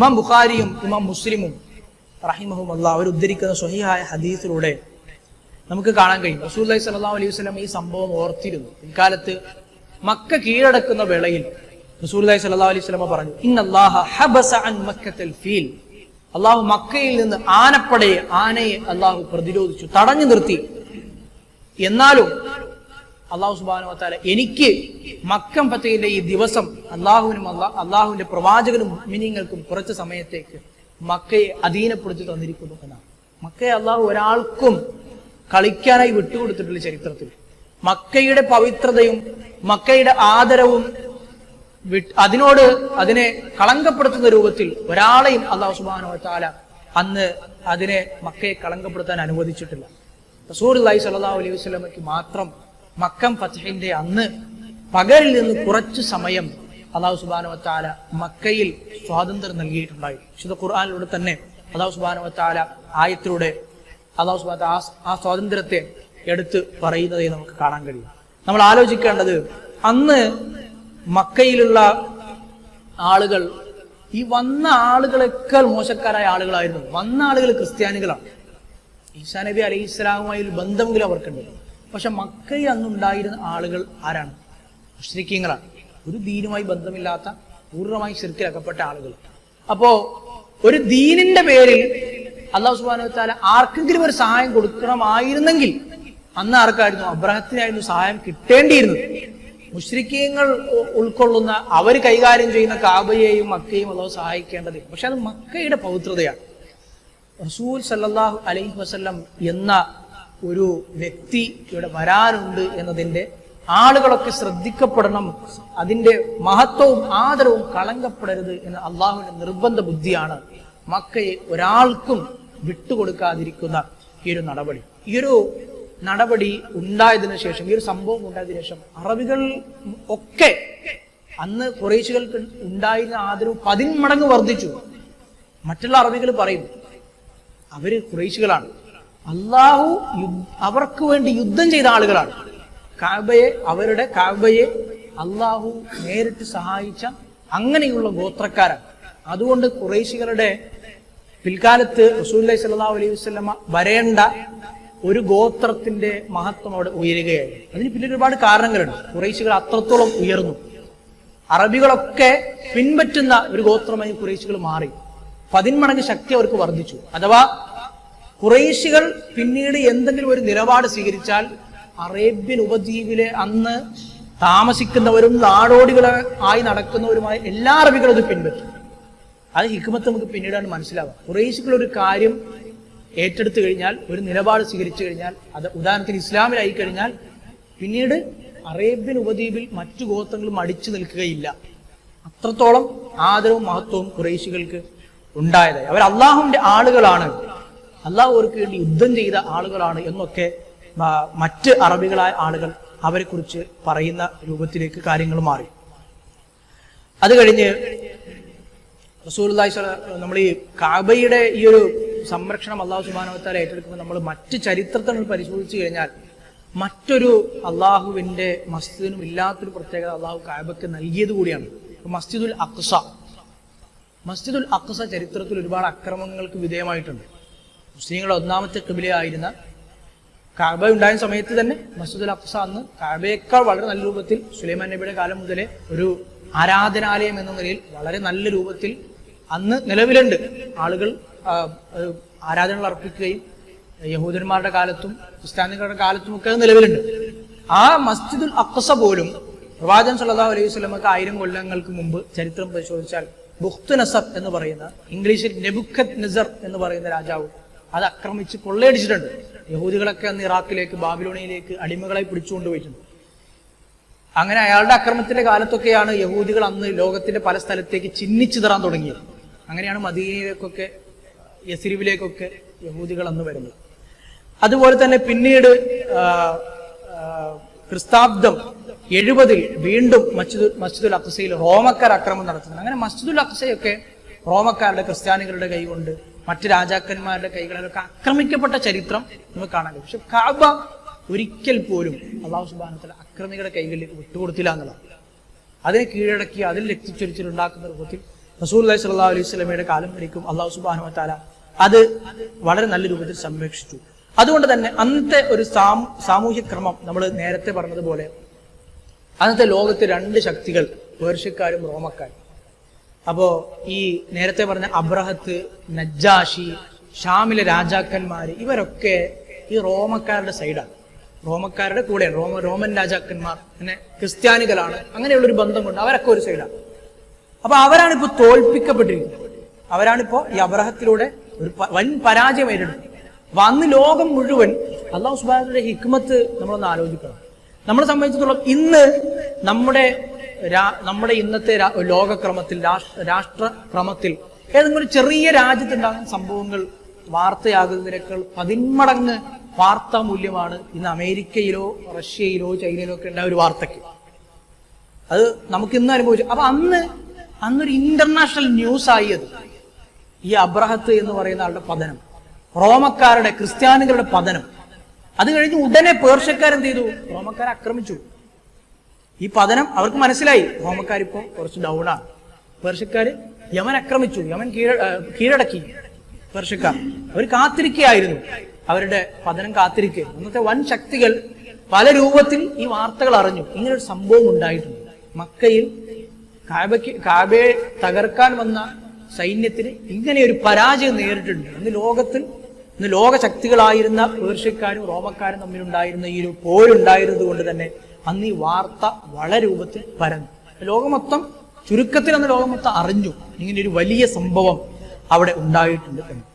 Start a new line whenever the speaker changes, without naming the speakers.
ഇമാം ബുഖാരിയും ഇമാം മുസ്ലിമും റഹിമഹുമല്ല അവർ ഉദ്ധരിക്കുന്ന സ്വഹിഹായ ഹദീസിലൂടെ നമുക്ക് കാണാൻ കഴിയും. റസൂല്ലി സല്ലാ അലൈഹി വസ്ലം ഈ സംഭവം ഓർത്തിരുന്നു. ഇക്കാലത്ത് മക്ക കീഴടക്കുന്ന വേളയിൽ റസൂല്ലി സല്ലാ അലൈഹി സ്വലമ പറഞ്ഞു ഇന്നല്ലാഹ ഹബസ അൻ മക്കത്തൽ ഫീൽ. അള്ളാഹു മക്കയിൽ നിന്ന് ആനപ്പടയെ ആനയെ അള്ളാഹു പ്രതിരോധിച്ചു തടഞ്ഞു നിർത്തി. എന്നാലും അള്ളാഹു സുബാനു വത്താല എനിക്ക് മക്കം ഫത്തയിലെ ഈ ദിവസം അള്ളാഹുവിനും അള്ളാ- അള്ളാഹുവിന്റെ പ്രവാചകനും മിനിങ്ങൾക്കും കുറച്ച് സമയത്തേക്ക് മക്കയെ അധീനപ്പെടുത്തി തന്നിരിക്കുന്നു എന്നാണ്. മക്കയെ അള്ളാഹു ഒരാൾക്കും കളിക്കാനായി വിട്ടുകൊടുത്തിട്ടുള്ള ചരിത്രത്തിൽ. മക്കയുടെ പവിത്രതയും മക്കയുടെ ആദരവും അതിനോട് അതിനെ കളങ്കപ്പെടുത്തുന്ന രൂപത്തിൽ ഒരാളെയും അള്ളാഹു സുബാനു താല അന്ന് അതിനെ മക്കയെ കളങ്കപ്പെടുത്താൻ അനുവദിച്ചിട്ടില്ല. റസൂർ അള്ളഹി സല്ലാ അലൈഹി വസ്ലമയ്ക്ക് മാത്രം മക്കം ഫത്തഹിന്റെ അന്ന് പകലിൽ നിന്ന് കുറച്ചു സമയം അള്ളാഹു സുബാന താല മക്കയിൽ സ്വാതന്ത്ര്യം നൽകിയിട്ടുണ്ടായി. വിശുദ്ധ ഖുർആാനിലൂടെ തന്നെ അള്ളാഹു സുബാന താല ആയത്തിലൂടെ അള്ളാഹു സുബാന ആ ആ സ്വാതന്ത്ര്യത്തെ എടുത്ത് പറയുന്നതേ നമുക്ക് കാണാൻ കഴിയും. നമ്മൾ ആലോചിക്കേണ്ടത് അന്ന് മക്കയിലുള്ള ആളുകൾ ഈ വന്ന ആളുകളെക്കാൾ മോശക്കാരായ ആളുകളായിരുന്നു. വന്ന ആളുകൾ ക്രിസ്ത്യാനികളാണ്. ഈസാ നബി അലൈഹി ഇസ്ലാമുമായി ഒരു ബന്ധമെങ്കിലും അവർക്കുണ്ട്. പക്ഷെ മക്കയിൽ അന്നുണ്ടായിരുന്ന ആളുകൾ ആരാണ്? മുഷ്രിക്കീങ്ങളാണ് ഒരു ദീനുമായി ബന്ധമില്ലാത്ത പൂർണമായി ശിർക്കിലക്കപ്പെട്ട ആളുകൾ. അപ്പോ ഒരു ദീനിന്റെ പേരിൽ അള്ളാഹു സുബാന ആർക്കെങ്കിലും ഒരു സഹായം കൊടുക്കണമായിരുന്നെങ്കിൽ അന്ന് ആർക്കായിരുന്നു? അബ്രഹത്തിനായിരുന്നു സഹായം കിട്ടേണ്ടിയിരുന്നത്. മുഷ്രിക്കീങ്ങൾ ഉൾക്കൊള്ളുന്ന അവർ കൈകാര്യം ചെയ്യുന്ന കാബയെയും മക്കയും അള്ളാഹു സഹായിക്കേണ്ടതില്ല. പക്ഷെ അത് മക്കയുടെ പവിത്രതയാണ്. റസൂൽ സല്ലാഹു അലൈഹി വസല്ലം എന്ന ഒരു വ്യക്തി ഇവിടെ വരാനുണ്ട് എന്നതിന്റെ ആളുകളൊക്കെ ശ്രദ്ധിക്കപ്പെടണം. അതിന്റെ മഹത്വവും ആദരവും കളങ്കപ്പെടരുത് എന്ന അള്ളാഹുവിന്റെ നിർബന്ധ ബുദ്ധിയാണ് മക്കയെ ഒരാൾക്കും വിട്ടുകൊടുക്കാതിരിക്കുന്ന ഈ ഒരു നടപടി. ഈ ഒരു നടപടി ഉണ്ടായതിനു ശേഷം ഈ ഒരു സംഭവം ഉണ്ടായതിനു ശേഷം അറബികൾ ഒക്കെ അന്ന് കുറേശികൾക്ക് ഉണ്ടായിരുന്ന ആദരവ് പതിന്മടങ്ങ് വർദ്ധിച്ചു. മറ്റുള്ള അറബികൾ പറയും അവർ കുറേശികളാണ്. അള്ളാഹു അവർക്ക് വേണ്ടി യുദ്ധം ചെയ്ത ആളുകളാണ്. കാബയെ അവരുടെ കാബയെ അള്ളാഹു നേരിട്ട് സഹായിച്ച അങ്ങനെയുള്ള ഗോത്രക്കാരാണ്. അതുകൊണ്ട് കുറേശികളുടെ പിൽക്കാലത്ത് റസൂല്ലി സല്ലാ അലൈഹി വസല്ലമ വരേണ്ട ഒരു ഗോത്രത്തിന്റെ മഹത്വം അവിടെ ഉയരുകയായിരുന്നു. അതിന് പിന്നെ ഒരുപാട് കാരണങ്ങളുണ്ട്. കുറേശികൾ അത്രത്തോളം ഉയർന്നു. അറബികളൊക്കെ പിൻപറ്റുന്ന ഒരു ഗോത്രമായി കുറേശികൾ മാറി. പതിന്മടങ്ങ് ശക്തി അവർക്ക് വർദ്ധിച്ചു. അഥവാ കുറേശികൾ പിന്നീട് എന്തെങ്കിലും ഒരു നിലപാട് സ്വീകരിച്ചാൽ അറേബ്യൻ ഉപദ്വീപിലെ അന്ന് താമസിക്കുന്നവരും നാടോടികൾ ആയി നടക്കുന്നവരുമായ എല്ലാ അറബികളും അത് പിൻപറ്റും. അത് ഹിക്മത്ത് നമുക്ക് പിന്നീടാണ് മനസ്സിലാവുക. കുറേശികൾ ഒരു കാര്യം ഏറ്റെടുത്തു കഴിഞ്ഞാൽ ഒരു നിലപാട് സ്വീകരിച്ചു കഴിഞ്ഞാൽ അത് ഉദാഹരണത്തിന് ഇസ്ലാമിലായി കഴിഞ്ഞാൽ പിന്നീട് അറേബ്യൻ ഉപദ്വീപിൽ മറ്റു ഗോത്രങ്ങളും അടിച്ചു നിൽക്കുകയില്ല. അത്രത്തോളം ആദരവും മഹത്വവും കുറേശികൾക്ക് ഉണ്ടായതായി. അവർ അള്ളാഹുവിന്റെ ആളുകളാണ്. അള്ളാഹു അവർക്ക് വേണ്ടി യുദ്ധം ചെയ്ത ആളുകളാണ് എന്നൊക്കെ മറ്റ് അറബികളായ ആളുകൾ അവരെ കുറിച്ച് പറയുന്ന രൂപത്തിലേക്ക് കാര്യങ്ങൾ മാറി. അത് കഴിഞ്ഞ് സ്വല- നമ്മൾ ഈ കാബയുടെ ഈ ഒരു സംരക്ഷണം അള്ളാഹു സുബാനവത്താൽ ഏറ്റെടുക്കുമ്പോൾ നമ്മൾ മറ്റ് ചരിത്രത്തിൽ പരിശോധിച്ചു കഴിഞ്ഞാൽ മറ്റൊരു അള്ളാഹുവിന്റെ മസ്ജിദിനും ഇല്ലാത്തൊരു പ്രത്യേകത അള്ളാഹു കാബയ്ക്ക് നൽകിയത് കൂടിയാണ്. മസ്ജിദുൽ അക്സ. മസ്ജിദുൽ അക്സ ചരിത്രത്തിൽ ഒരുപാട് അക്രമങ്ങൾക്ക് വിധേയമായിട്ടുണ്ട്. മുസ്ലിങ്ങളുടെ ഒന്നാമത്തെ കിബിലയായിരുന്ന കാബ ഉണ്ടായ സമയത്ത് തന്നെ മസ്ജിദുൽ അഖ്സ അന്ന് കാബയേക്കാൾ വളരെ നല്ല രൂപത്തിൽ സുലൈമാൻ നബിയുടെ കാലം മുതലേ ഒരു ആരാധനാലയം എന്ന നിലയിൽ വളരെ നല്ല രൂപത്തിൽ അന്ന് നിലവിലുണ്ട്. ആളുകൾ ആരാധനകൾ അർപ്പിക്കുകയും യഹൂദന്മാരുടെ കാലത്തും ക്രിസ്ത്യാനികളുടെ കാലത്തും ഒക്കെ നിലവിലുണ്ട്. ആ മസ്ജിദുൽ അക്സ പോലും പ്രവാചകൻ സല്ലല്ലാഹു അലൈഹി വസല്ലമക്ക് ആയിരം കൊല്ലങ്ങൾക്ക് മുമ്പ് ചരിത്രം പരിശോധിച്ചാൽ ബുഖ്തു നസർ എന്ന് പറയുന്ന ഇംഗ്ലീഷിൽ നെബുഖത് നസർ എന്ന് പറയുന്ന രാജാവ് അത് ആക്രമിച്ച് കൊള്ളയടിച്ചിട്ടുണ്ട്. യഹൂദികളൊക്കെ അന്ന് ഇറാഖിലേക്ക് ബാബിലോണിയിലേക്ക് അടിമകളായി പിടിച്ചുകൊണ്ടുപോയിട്ടുണ്ട് അങ്ങനെ അയാളുടെ അക്രമത്തിന്റെ കാലത്തൊക്കെയാണ് യഹൂദികൾ അന്ന് ലോകത്തിന്റെ പല സ്ഥലത്തേക്ക് ചിന്നിച്ചിതറാൻ തുടങ്ങിയത്. അങ്ങനെയാണ് മദീനയിലേക്കൊക്കെ യസിരിവിലേക്കൊക്കെ യഹൂദികൾ അന്ന് വരുന്നത്. അതുപോലെ തന്നെ പിന്നീട് ക്രിസ്താബ്ദം എഴുപതിൽ വീണ്ടും മസ്ജിദ് മസ്ജിദുൽ അക്സയിൽ റോമക്കാർ ആക്രമണം നടത്തുന്നു അങ്ങനെ മസ്ജിദുൽ അക്സയൊക്കെ റോമക്കാരുടെ ക്രിസ്ത്യാനികളുടെ കൈകൊണ്ട് മറ്റ് രാജാക്കന്മാരുടെ കൈകളിലൊക്കെ ആക്രമിക്കപ്പെട്ട ചരിത്രം നമുക്ക് കാണാൻ പക്ഷെ കാബ ഒരിക്കൽ പോലും അള്ളാഹു സുബാനത്തിൽ അക്രമികളുടെ കൈകളിലേക്ക് വിട്ടുകൊടുത്തില്ല എന്നുള്ളതാണ്. അതിനെ കീഴടക്കി അതിൽ രക്തിച്ചൊരിച്ചിലുണ്ടാക്കുന്ന രൂപത്തിൽ റസൂൽ അലൈഹി സ്വല്ലാ അലൈഹി സ്വലമയുടെ കാലം വരയ്ക്കും. അള്ളാഹു സുബാനു താല അത് വളരെ നല്ല രൂപത്തിൽ സംരക്ഷിച്ചു. അതുകൊണ്ട് തന്നെ അന്നത്തെ ഒരു സാമൂ സാമൂഹ്യ ക്രമം നമ്മൾ നേരത്തെ പറഞ്ഞതുപോലെ അന്നത്തെ ലോകത്തെ രണ്ട് ശക്തികൾ പേർഷ്യക്കാരും റോമക്കാരും. അപ്പോ ഈ നേരത്തെ പറഞ്ഞ അബ്രഹത്ത് നജ്ജാഷി ഷാമിലെ രാജാക്കന്മാർ ഇവരൊക്കെ ഈ റോമക്കാരുടെ സൈഡാണ്. റോമക്കാരുടെ കൂടെയാണ്. റോമ റോമൻ രാജാക്കന്മാർ പിന്നെ ക്രിസ്ത്യാനികളാണ്. അങ്ങനെയുള്ളൊരു ബന്ധം കൊണ്ട് അവരൊക്കെ ഒരു സൈഡാണ്. അപ്പൊ അവരാണ് ഇപ്പൊ തോൽപ്പിക്കപ്പെട്ടിരിക്കുന്നത്. അവരാണിപ്പോ ഈ അബ്രഹത്തിലൂടെ ഒരു വൻ പരാജയം ഏറ്റെടുത്തത് അപ്പൊ അന്ന് ലോകം മുഴുവൻ അള്ളാഹു സുബാനുടെ ഹിക്മത്ത് നമ്മളൊന്ന് ആലോചിക്കണം. നമ്മളെ സംബന്ധിച്ചിടത്തോളം ഇന്ന് നമ്മുടെ നമ്മുടെ ഇന്നത്തെ ലോകക്രമത്തിൽ രാഷ്ട്ര രാഷ്ട്രക്രമത്തിൽ ഏതെങ്കിലും ഒരു ചെറിയ രാജ്യത്തുണ്ടാകുന്ന സംഭവങ്ങൾ വാർത്തയാകുന്നതിനേക്കാൾ പതിന്മടങ്ങ് വാർത്താ മൂല്യമാണ് ഇന്ന് അമേരിക്കയിലോ റഷ്യയിലോ ചൈനയിലോ ഒക്കെ ഉണ്ടായ ഒരു വാർത്തയ്ക്ക്. അത് നമുക്ക് ഇന്ന് അനുഭവിച്ചു. അപ്പൊ അന്ന് അന്നൊരു ഇന്റർനാഷണൽ ന്യൂസ് ആയി അത് ഈ അബ്രഹത്ത് എന്ന് പറയുന്ന ആളുടെ പതനം. റോമക്കാരുടെ ക്രിസ്ത്യാനികളുടെ പതനം. അത് കഴിഞ്ഞ് ഉടനെ പേർഷ്യക്കാരെന്ത് ചെയ്തു? റോമക്കാരെ ആക്രമിച്ചു. ഈ പതനം അവർക്ക് മനസ്സിലായി. റോമക്കാരിപ്പോ കുറച്ച് ഡൗൺ ആണ് പേർഷ്യക്കാര് യമൻ ആക്രമിച്ചു. യമൻ കീഴ കീഴടക്കി. പേർഷ്യക്കാർ. അവർ കാത്തിരിക്കുകയായിരുന്നു. അവരുടെ പതനം കാത്തിരിക്കുക അന്നത്തെ വൻ ശക്തികൾ പല രൂപത്തിൽ ഈ വാർത്തകൾ അറിഞ്ഞു. ഇങ്ങനൊരു സംഭവം ഉണ്ടായിട്ടുണ്ട്. മക്കയിൽ കാബയ്ക്ക് കാബയെ തകർക്കാൻ വന്ന സൈന്യത്തിന് ഇങ്ങനെ ഒരു പരാജയം നേരിട്ടുണ്ട്. ഇന്ന് ലോകത്തിൽ ഇന്ന് ലോക ശക്തികളായിരുന്ന പേർഷ്യക്കാരും റോമക്കാരും തമ്മിലുണ്ടായിരുന്ന ഈ ഒരു പോരുണ്ടായിരുന്നത് കൊണ്ട് തന്നെ അന്ന് ഈ വാർത്ത വളരെ രൂപത്തിൽ പരന്നു. ലോകമൊത്തം ചുരുക്കത്തിൽ അന്ന് ലോകമൊത്തം അറിഞ്ഞു. ഇങ്ങനെ ഒരു വലിയ സംഭവം അവിടെ ഉണ്ടായിട്ടുണ്ട് എന്ന്.